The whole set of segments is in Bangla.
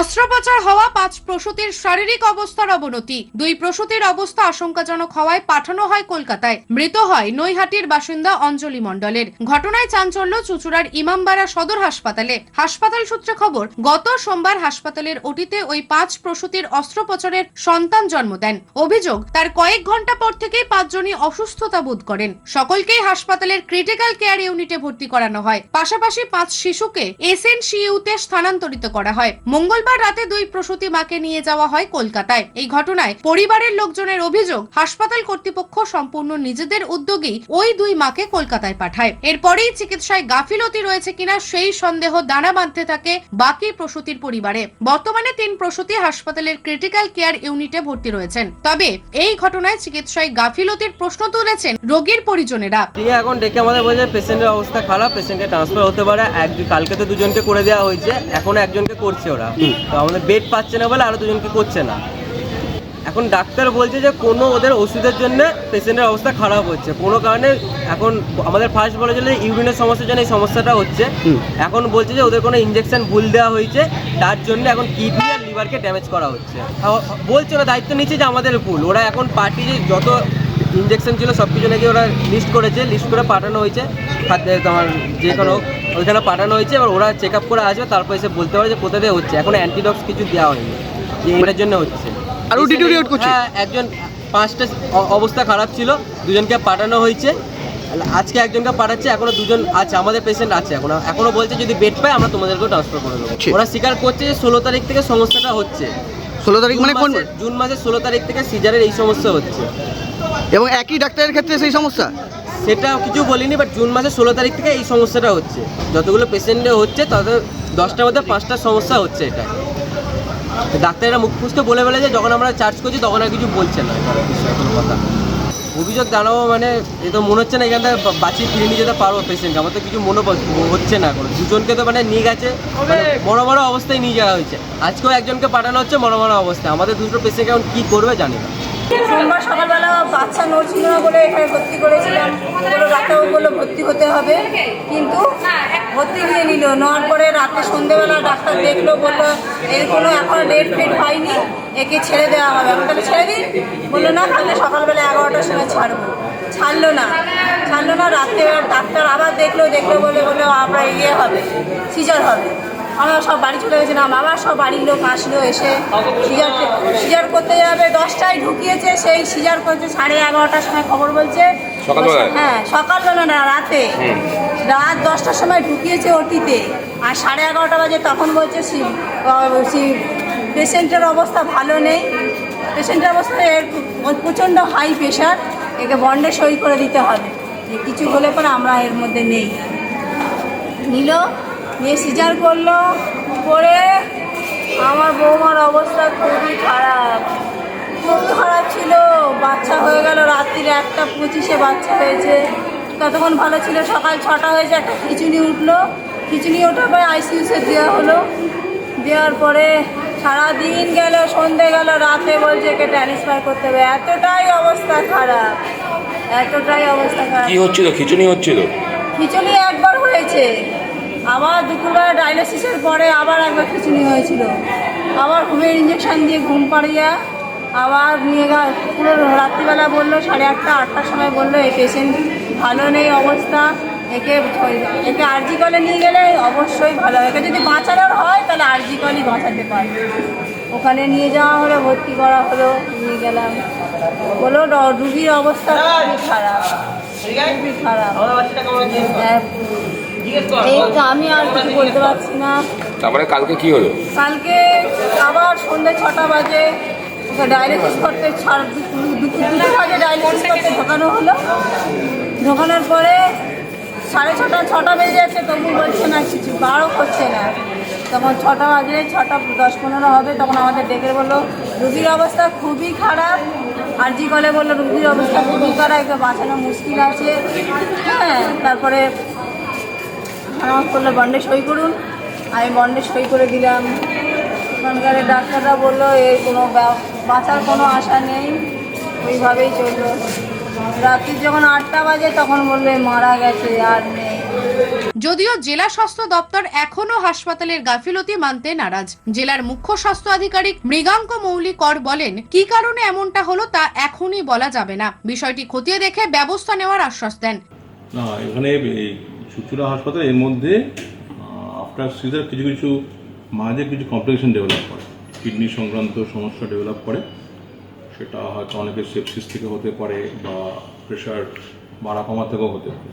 অস্ত্রোপচার হওয়া পাঁচ প্রসূতির শারীরিক অবস্থার অবনতি। দুই প্রসূতির অবস্থা আশঙ্কাজনক হওয়ায় পাঠানো হয় কলকাতায়। মৃত হয় নৈহাটির বাসিন্দা অঞ্জলি মণ্ডলের। ঘটনায় চাঞ্চল্য চুচুড়ার ইমামবাড়া সদর হাসপাতালে। হাসপাতাল সূত্রে খবর, গত সোমবার হাসপাতালের ওটিতে ওই পাঁচ প্রসূতির অস্ত্রোপচারের সন্তান জন্ম দেন। অভিযোগ, তার কয়েক ঘণ্টা পর থেকেই পাঁচজনই অসুস্থতা বোধ করেন। সকলকেই হাসপাতালের ক্রিটিক্যাল কেয়ার ইউনিটে ভর্তি করানো হয়। পাশাপাশি পাঁচ শিশুকে এস এন এসএনসিইউতে স্থানান্তরিত করা হয়। মঙ্গলবার রাতে দুই প্রসূতি মাকে নিয়ে যাওয়া হয় কলকাতায়। এই ঘটনায় পরিবারের লোকজনের অভিযোগ হাসপাতাল কর্তৃপক্ষ সম্পূর্ণ নিজেদের উদ্যোগেই ওই দুই মাকে কলকাতায় পাঠায়। এরপরেই চিকিৎসায় গাফিলতি রয়েছে কিনা সেই সন্দেহ দানা বাঁধতে থাকে বাকি প্রসূতির পরিবারে। বর্তমানে তিন প্রসূতি হাসপাতালের ক্রিটিক্যাল কেয়ার ইউনিটে ভর্তি রয়েছেন। তবে এই ঘটনায় চিকিৎসায় গাফিলতির প্রশ্ন তুলেছেন রোগীর পরিজনেরা। এখন ডেকে আমাদের বলছে পেশেন্টের অবস্থা খারাপ পেশেন্টকে ট্রান্সফার হতে পারে। কালকে তো দুজনকে করে দেওয়া হয়েছে। এখন একজনকে করছে ওরা। তো আমাদের বেড পাচ্ছে না বলে আরও দুজনকে করছে না। এখন ডাক্তার বলছে যে কোনো ওদের ওষুধের জন্য পেশেন্টের অবস্থা খারাপ হচ্ছে। কোনো কারণে এখন আমাদের ফার্স্ট বলেছিল যে ইউরিনের সমস্যার জন্য এই সমস্যাটা হচ্ছে। এখন বলছে যে ওদের কোনো ইঞ্জেকশন ভুল দেওয়া হয়েছে। তার জন্য এখন কিডনি আর লিভারকে ড্যামেজ করা হচ্ছে। বলছে ওরা দায়িত্ব নিচ্ছে যে আমাদের ভুল। ওরা এখন পার্টি যত ইঞ্জেকশন ছিল সব কিছু নাকি ওরা লিস্ট করেছে লিস্ট করে পাঠানো হয়েছে। খাদ্যে তোমার যে কোনো ওইখানে পাঠানো হয়েছে এবার ওরা চেক আপ করে আসবে তারপর এসে বলতে পারে যে কোথা দিয়ে হচ্ছে। এখন অ্যান্টিডক্স কিছু দেওয়া হয়নি যে এটার জন্য হচ্ছে। আরও করছে? হ্যাঁ একজন পাঁচটা অবস্থা খারাপ ছিল দুজনকে পাঠানো হয়েছে। আজকে একজনকে পাঠাচ্ছে এখনও দুজন আছে আমাদের পেশেন্ট আছে এখনও। এখনও বলছে যদি বেড পায় আমরা তোমাদেরকেও ট্রান্সফার করে দেবো। ওরা স্বীকার করছে যে ষোলো তারিখ থেকে সমস্যাটা হচ্ছে। ষোলো তারিখ মানে কোন জুন মাসের ষোলো তারিখ থেকে সিজারের এই সমস্যা হচ্ছে। এবং একই ডাক্তারের ক্ষেত্রে সেই সমস্যা? সেটা কিছু বলিনি বাট জুন মাসের ষোলো তারিখ থেকে এই সমস্যাটা হচ্ছে। যতগুলো পেশেন্টে হচ্ছে তাদের দশটার মধ্যে পাঁচটা সমস্যা হচ্ছে এটা। ডাক্তাররা মুখ ফুসকে বলে বলে যে যখন আমরা চার্জ করছি তখন আর কিছু বলছে না। কোনো কথা। অভিযোগ জানাব মানে এ তো মনে হচ্ছে না এখান থেকে বাঁচিয়ে ফিরে নিয়ে যেতে পারব পেশেন্ট আমার তো কিছু মনে প- হচ্ছে না কোনো দুজনকে তো মানে নিয়ে গেছে। মানে বড় বড় অবস্থায় নিয়ে যাওয়া হয়েছে। আজকেও একজনকে পাঠানো হচ্ছে বড় বড় অবস্থায়। আমাদের দুটো পেশেন্ট এখন কী করবে জানি না। সোমবার সকালবেলা বাচ্চা নড়ছিল না বলে এখানে ভর্তি করেছিলাম। বলে রাতেও বলল ভর্তি হতে হবে। কিন্তু ভর্তি নিয়ে নিল। নেওয়ার পরে রাতে সন্ধেবেলা ডাক্তার দেখল, বলল এর কোনো এখন ডেট ফেট হয়নি, একে ছেড়ে দেওয়া হবে। আমি তাহলে ছেড়ে দিন? বলল, না, তাহলে সকালবেলা এগারোটার সময় ছাড়বো। ছাড়লো না। ছাড়লো না রাত্রে ডাক্তার আবার দেখল দেখল বলে বলল আপনার ইয়ে হবে, সিজার হবে। আমরা সব বাড়ি চলে গেছিলাম আবার সব বাড়ির লোক আসলো এসে সিজার সিজার করতে যাবে। দশটায় ঢুকিয়েছে সেই সিজার করছে সাড়ে এগারোটার সময় খবর বলছে। হ্যাঁ সকালবেলা না রাতে। রাত দশটার সময় ঢুকিয়েছে ওটিতে। আর সাড়ে এগারোটা বাজে তখন বলছে পেশেন্টের অবস্থা ভালো নেই। পেশেন্টের অবস্থা এর প্রচণ্ড হাই প্রেশার একে বন্ডে সই করে দিতে হবে। যে কিছু হলে পরে আমরা এর মধ্যে নেই। নিল? নিয়ে সিজার করল করে আমার বৌমার অবস্থা খুবই খারাপ। খুবই খারাপ ছিল বাচ্চা হয়ে গেল রাত্রির একটা পঁচিশে বাচ্চা হয়েছে। ততক্ষণ ভালো ছিল সকাল ছটা হয়েছে একটা খিচুনি উঠল। খিচুনি ওঠার পরে আইসিইউসে দেওয়া হলো। দেওয়ার পরে সারাদিন গেল সন্ধে গেল রাতে বলছে একে ট্রান্সফার করতে হবে। এতটাই অবস্থা খারাপ। এতটাই অবস্থা খারাপ। কি হচ্ছিল? খিচুনি হচ্ছিল? খিচুনি একবার হয়েছে। আবার দুপুরবেলা ডায়ালিসিসের পরে আবার একবার খিচুনি হয়েছিল। আবার ঘুমের ইঞ্জেকশন দিয়ে ঘুম পাড়িয়ে আবার নিয়ে গা পুরো রাত্রিবেলা বলল সাড়ে আটটা আটটার সময় বলল এই পেশেন্ট ভালো নেই অবস্থা একে একে আরজি কলে নিয়ে গেলে অবশ্যই ভালো হয় একে যদি বাঁচানোর হয় তাহলে আরজি কলই বাঁচাতে পারবে। ওখানে নিয়ে যাওয়া হলো ভর্তি করা হলো নিয়ে গেলাম। বলল র- রুগীর অবস্থা খুবই খারাপ। খুবই খারাপ। এই তো আমি আর কিছু বলতে পারছি না। তারপরে কালকে কি হলো? কালকে আবার সন্ধ্যে ছটা বাজে ডায়ালিসিস করতে দুটো বাজে ডায়ালিসিস করতে ঢোকানো হলো। ঢোকানোর পরে সাড়ে ছটা ছটা বেজে যাচ্ছে তবু বলছে না কিছু বারো করছে না। তখন ছটা বাজে ছটা দশ পনেরো হবে তখন আমাদের ডেকে বলল রুগীর অবস্থা খুবই খারাপ। আর জি কলে বলল রুগীর অবস্থা খুবই খারাপ একে বাঁচানো মুশকিল আছে। হ্যাঁ তারপরে আমার করল বন্ডে সই করুন। আমি বন্ডে সই করে দিলাম। ওখানকার ডাক্তাররা বলল এর কোনো বাঁচার কোনো আশা নেই। ওইভাবেই চলল। রাত্রি যখন আটটা বাজে তখন বলল মারা গেছে আর নেই। যদিও জেলা স্বাস্থ্য দপ্তর এখনও হাসপাতালের গাফিলতি মানতে নারাজ। জেলার মুখ্য স্বাস্থ্য আধিকারিক মৃগাঙ্ক মৌলিক কর বলেন কি কারণে এমনটা হলো তা এখনই বলা যাবে না। বিষয়টি খতিয়ে দেখে ব্যবস্থা নেওয়ার আশ্বাস দেন। না এখানে চুচুড়া হাসপাতাল এর মধ্যে আফটার সিজার কিছু কিছু মাঝে কিছু কমপ্লিকেশন ডেভেলপ করে কিডনি সংক্রান্ত সমস্যা ডেভেলপ করে। সেটা হয়তো অনেকের সেপসিস থেকে হতে পারে বা প্রেশার বাড়া কমা থেকেও হতে পারে।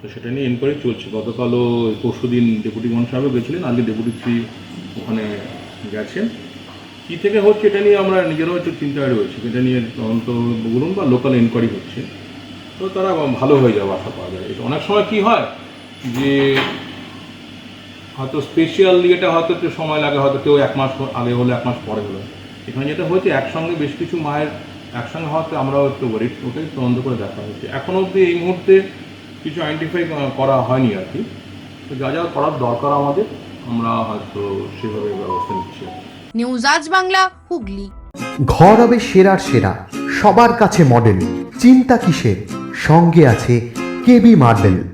তো সেটা নিয়ে এনকোয়ারি চলছে। গতকালও পরশু দিন ডেপুটি মন সাহেবও গেছিলেন, আজকে ডেপুটি থ্রি ওখানে গেছেন। কী থেকে হচ্ছে এটা নিয়ে আমরা নিজেরাও একটু চিন্তায় রয়েছি। এটা নিয়ে তদন্ত বলুন বা লোকাল এনকোয়ারি হচ্ছে। তো তারা ভালো হয়ে যাবে আশা পাওয়া যায়। অনেক সময় কি হয় যে হয়তো স্পেশাল ইয়েটা হয়তো একটু সময় লাগে হয়তো কেউ এক মাস আগে হলো এক মাস পরে হলো। এখানে যেটা হয়েছে একসঙ্গে বেশ কিছু মায়ের একসঙ্গে হওয়াতে আমরাও একটু ওয়ারিড ওটাই তদন্ত করে দেখা হয়েছে। এখনও অবধি এই মুহূর্তে কিছু আইডেন্টিফাই করা হয়নি আর কি। তো যা যা করার দরকার আমাদের আমরা হয়তো সেভাবে ব্যবস্থা নিচ্ছি নিউজ আজ বাংলা হুগলি। ঘর হবে সেরার সেরা সবার কাছে মডেল চিন্তা কিসের? সঙ্গে আছে কেবি মার্বেল